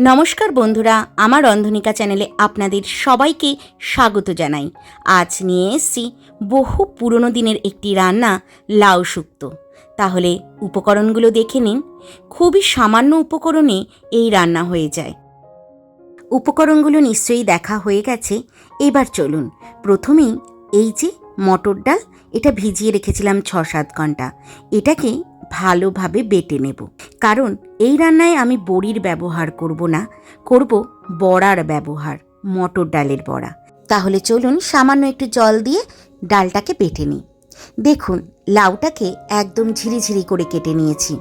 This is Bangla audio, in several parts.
নমস্কার বন্ধুরা, আমার রন্ধনিকা চ্যানেলে আপনাদের সবাইকে স্বাগত জানাই। আজ নিয়ে এসছি বহু পুরনো দিনের একটি রান্না, লাউ শুক্তো। তাহলে উপকরণগুলো দেখে নিন। খুবই সামান্য উপকরণে এই রান্না হয়ে যায়। উপকরণগুলো নিশ্চয়ই দেখা হয়ে গেছে। এবার চলুন, প্রথমেই এই যে মটর ডাল, এটা ভিজিয়ে রেখেছিলাম ছ সাত ঘণ্টা। এটাকে ভালোভাবে বেটে নেব। কারণ এই রান্নায় আমি বড়ির ব্যবহার করব না, করব বড়ার ব্যবহার, মটর ডালের বড়া। তাহলে চলুন সামান্য একটু জল দিয়ে ডালটাকে বেটে নিই। দেখুন, লাউটাকে একদম ঝিরিঝিরি করে কেটে নিয়েছি।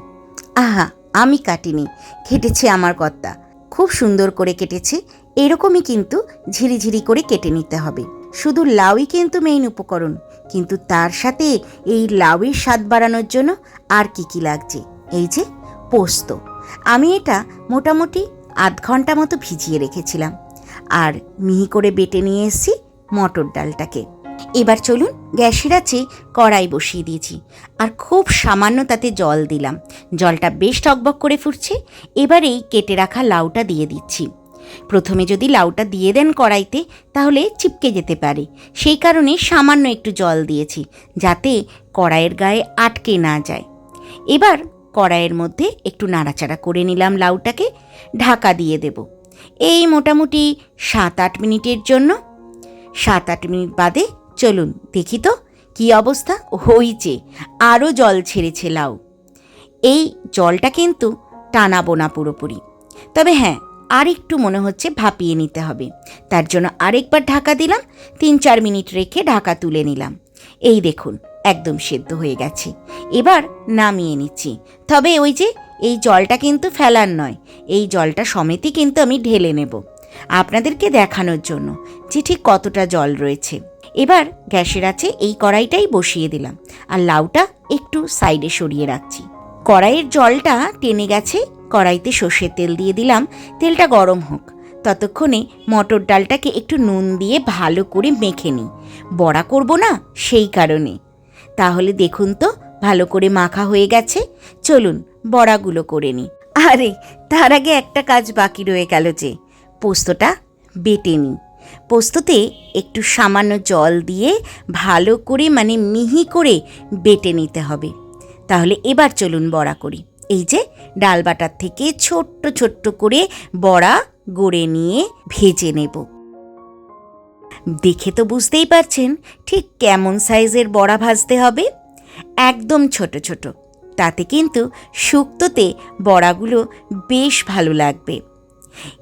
আহা, আমি কাটিনি কেটেছে আমার কর্তা। খুব সুন্দর করে কেটেছে, এরকমই কিন্তু ঝিরিঝিরি করে কেটে নিতে হবে। শুধু লাউই কিন্তু মেইন উপকরণ, কিন্তু তার সাথে এই লাউয়ের স্বাদ বাড়ানোর জন্য আর কি কি লাগছে? এই যে পোস্ত। আমি এটা মোটামুটি আধ ঘণ্টা মতো ভিজিয়ে রেখেছিলাম। আর মিহি করে বেটে নিয়ে এসেছি মটর ডালটাকে। এবার চলুন গ্যাসের আছে কড়াই বসিয়ে দিয়েছি। আর খুব সামান্য তাতে জল দিলাম। জলটা বেশ টকবক করে ফুটছে। এবার এই কেটে রাখা লাউটা দিয়ে দিচ্ছি। প্রথমে যদি লাউটা দিয়ে দেন কড়াইতে, তাহলে চিপকে যেতে পারে। সেই কারণে সামান্য একটু জল দিয়েছি, যাতে কড়াইয়ের গায়ে আটকে না যায়। এবার কড়াইয়ের মধ্যে একটু নাড়াচাড়া করে নিলাম লাউটাকে, ঢাকা দিয়ে দেব। এই মোটামুটি সাত আট মিনিটের জন্য। সাত আট মিনিট বাদে চলুন দেখি তো কী অবস্থা। হইছে আরও জল ছেড়েছে লাউ। এই জলটা কিন্তু টানাবো না পুরোপুরি। তবে হ্যাঁ আর একটু মনে হচ্ছে ভাপিয়ে নিতে হবে। তার জন্য আরেকবার ঢাকা দিলাম তিন চার মিনিট রেখে ঢাকা তুলে নিলাম। এই দেখুন একদম সেদ্ধ হয়ে গেছে। এবার নামিয়ে নিচ্ছি। তবে ওই যে, এই জলটা কিন্তু ফেলার নয়। এই জলটা সমেতই কিন্তু আমি ঢেলে নেব। আপনাদেরকে দেখানোর জন্য যে ঠিক কতটা জল রয়েছে। এবার গ্যাসের আছে এই কড়াইটাই বসিয়ে দিলাম। আর লাউটা একটু সাইডে সরিয়ে রাখছি। কড়াইয়ের জলটা টেনে গেছে, কড়াইতে সর্ষের তেল দিয়ে দিলাম। তেলটা গরম হোক। ততক্ষণে মটর ডালটাকে একটু নুন দিয়ে ভালো করে মেখে নিই। বড়া করব না, সেই কারণে। তাহলে দেখুন তো, ভালো করে মাখা হয়ে গেছে। চলুন, বড়াগুলো করে নিই। আরে, তার আগে একটা কাজ বাকি রয়ে গেল যে, পোস্তটা বেটে নিই। পোস্ততে একটু সামান্য জল দিয়ে ভালো করে মানে মিহি করে বেটে নিতে হবে। তাহলে এবার চলুন বড়া করি। এই যে ডাল বাটার থেকে ছোট্ট ছোট্ট করে বড়া গড়ে নিয়ে ভেজে নেব। দেখে তো বুঝতেই পারছেন ঠিক কেমন সাইজের বড়া ভাজতে হবে। একদম ছোট ছোট। তাতে কিন্তু শুক্তোতে বড়াগুলো বেশ ভালো লাগবে।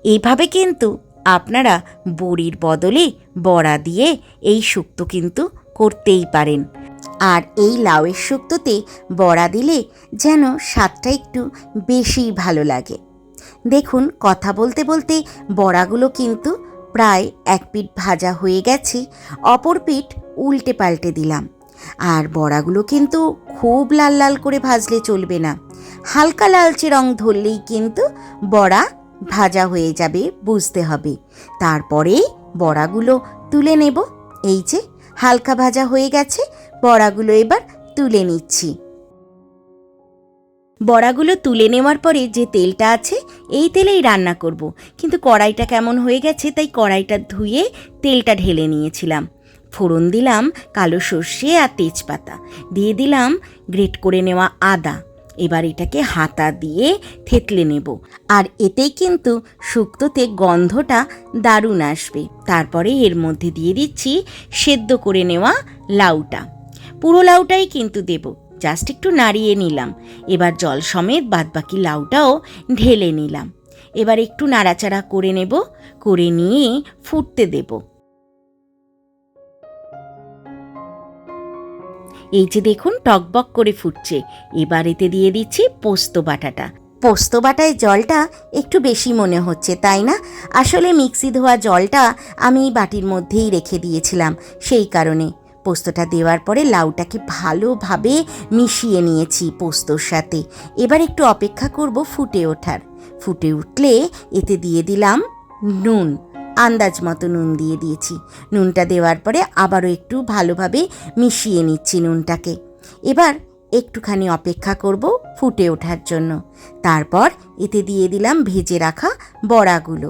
এইভাবে কিন্তু আপনারা বড়ির বদলে বড়া দিয়ে এই শুক্তো কিন্তু করতেই পারেন। আর এই লাউয়ের শুক্তোতে বড়া দিলে যেন স্বাদটা একটু বেশি ভালো লাগে। দেখুন, কথা বলতে বলতে বড়াগুলো কিন্তু প্রায় এক পিঠ ভাজা হয়ে গেছে, অপর পিঠ উল্টে পাল্টে দিলাম। আর বড়াগুলো কিন্তু খুব লাল লাল করে ভাজলে চলবে না। হালকা লালচে রং ধরলেই কিন্তু বড়া ভাজা হয়ে যাবে, বুঝতে হবে। তারপরে বড়াগুলো তুলে নেব। এই যে, হালকা ভাজা হয়ে গেছে, বড়াগুলো এবার তুলে নিচ্ছি। বড়াগুলো তুলে নেওয়ার পরে যে তেলটা আছে, এই তেলেই রান্না করব। কিন্তু কড়াইটা কেমন হয়ে গেছে, তাই কড়াইটা ধুয়ে তেলটা ঢেলে নিয়েছিলাম। ফোড়ন দিলাম কালো সর্ষে আর তেজপাতা। দিয়ে দিলাম গ্রেট করে নেওয়া আদা। এবার এটাকে হাতা দিয়ে থেতলে নেব। আর এতেই কিন্তু শুক্তোতে গন্ধটা দারুণ আসবে। তারপরে এর মধ্যে দিয়ে দিচ্ছি সেদ্ধ করে নেওয়া লাউটা। পুরো লাউটাই কিন্তু দেব। জাস্ট একটু নাড়িয়ে নিলাম। এবার জল সমেত বাদবাকি লাউটাও ঢেলে নিলাম। এবার একটু নাড়াচাড়া করে নেব, করে নিয়ে ফুটতে দেবো। এই যে দেখুন, টকবক করে ফুটছে। এবার এতে দিয়ে দিচ্ছি পোস্ত বাটাটা। পোস্ত বাটায় জলটা একটু বেশি মনে হচ্ছে, তাই না? আসলে মিক্সি ধোয়া জলটা আমি বাটির মধ্যেই রেখে দিয়েছিলাম, সেই কারণে। পোস্তটা দেওয়ার পরে লাউটাকে ভালোভাবে মিশিয়ে নিয়েছি পোস্তর সাথে। এবার একটু অপেক্ষা করব ফুটে ওঠার। ফুটে উঠলে এতে দিয়ে দিলাম নুন, আন্দাজ মতো নুন দিয়ে দিয়েছি। নুনটা দেওয়ার পরে আবারও একটু ভালোভাবে মিশিয়ে নিচ্ছি নুনটাকে। এবার একটুখানি অপেক্ষা করব ফুটে ওঠার জন্য। তারপর এতে দিয়ে দিলাম ভেজে রাখা বড়াগুলো।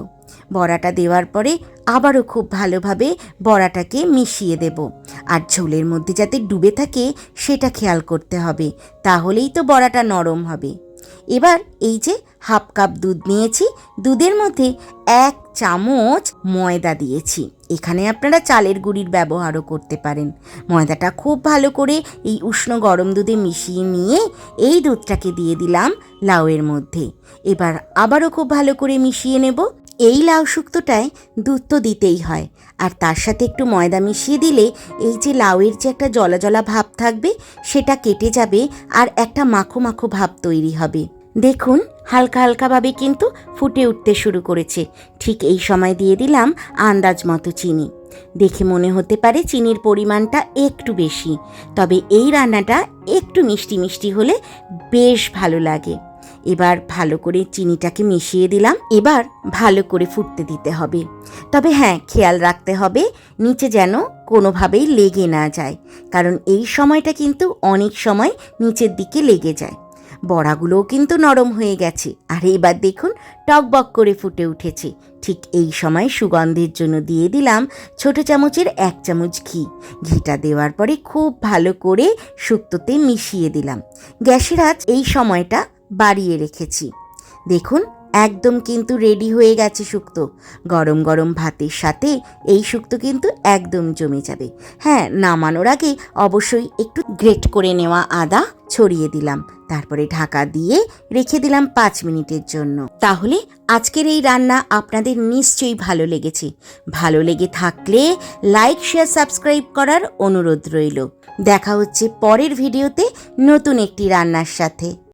বড়াটা দেওয়ার পরে আবারও খুব ভালোভাবে বড়াটাকে মিশিয়ে দেব। আর ঝোলের মধ্যে যাতে ডুবে থাকে, সেটা খেয়াল করতে হবে। তাহলেই তো বড়াটা নরম হবে। এবার এই যে হাফ কাপ দুধ নিয়েছি, দুধের মধ্যে এক চামচ ময়দা দিয়েছি। এখানে আপনারা চালের গুঁড়ির ব্যবহারও করতে পারেন। ময়দাটা খুব ভালো করে এই উষ্ণ গরম দুধে মিশিয়ে নিয়ে এই দুধটাকে দিয়ে দিলাম লাউয়ের মধ্যে। এবার আবারও খুব ভালো করে মিশিয়ে নেব। এই লাউ শুক্তোটায় দুধ তো দিতেই হয়। আর তার সাথে একটু ময়দা মিশিয়ে দিলে এই যে লাউয়ের যে একটা জলা জলা ভাব থাকবে, সেটা কেটে যাবে আর একটা মাখো মাখো ভাব তৈরি হবে। দেখুন, হালকা হালকাভাবে কিন্তু ফুটে উঠতে শুরু করেছে। ঠিক এই সময় দিয়ে দিলাম আন্দাজ মতো চিনি। দেখে মনে হতে পারে চিনির পরিমাণটা একটু বেশি। তবে এই রান্নাটা একটু মিষ্টি মিষ্টি হলে বেশ ভালো লাগে। এবার ভালো করে চিনিটাকে মিশিয়ে দিলাম। এবার ভালো করে ফুটতে দিতে হবে। তবে হ্যাঁ খেয়াল রাখতে হবে, নিচে যেন কোনোভাবেই লেগে না যায়। কারণ এই সময়টা কিন্তু অনেক সময় নিচের দিকে লেগে যায়। বড়াগুলোও কিন্তু নরম হয়ে গেছে। আর এবার দেখুন, টকবক করে ফুটে উঠেছে। ঠিক এই সময় সুগন্ধের জন্য দিয়ে দিলাম ছোট চামচের এক চামচ ঘি। ঘিটা দেওয়ার পরে খুব ভালো করে শুক্তোতে মিশিয়ে দিলাম। গ্যাসের আঁচ এই সময়টা বাড়িয়ে রেখেছি। দেখুন, একদম কিন্তু রেডি হয়ে গেছে শুক্তো। গরম গরম ভাতের সাথে এই শুক্তো কিন্তু একদম জমে যাবে। হ্যাঁ নামানোর আগে অবশ্যই একটু গ্রেট করে নেওয়া আদা ছড়িয়ে দিলাম। তারপরে ঢাকা দিয়ে রেখে দিলাম পাঁচ মিনিটের জন্য। তাহলে আজকের এই রান্না আপনাদের নিশ্চয়ই ভালো লেগেছে। ভালো লেগে থাকলে লাইক, শেয়ার, সাবস্ক্রাইব করার অনুরোধ রইল। দেখা হচ্ছে পরের ভিডিওতে নতুন একটি রান্নার সাথে।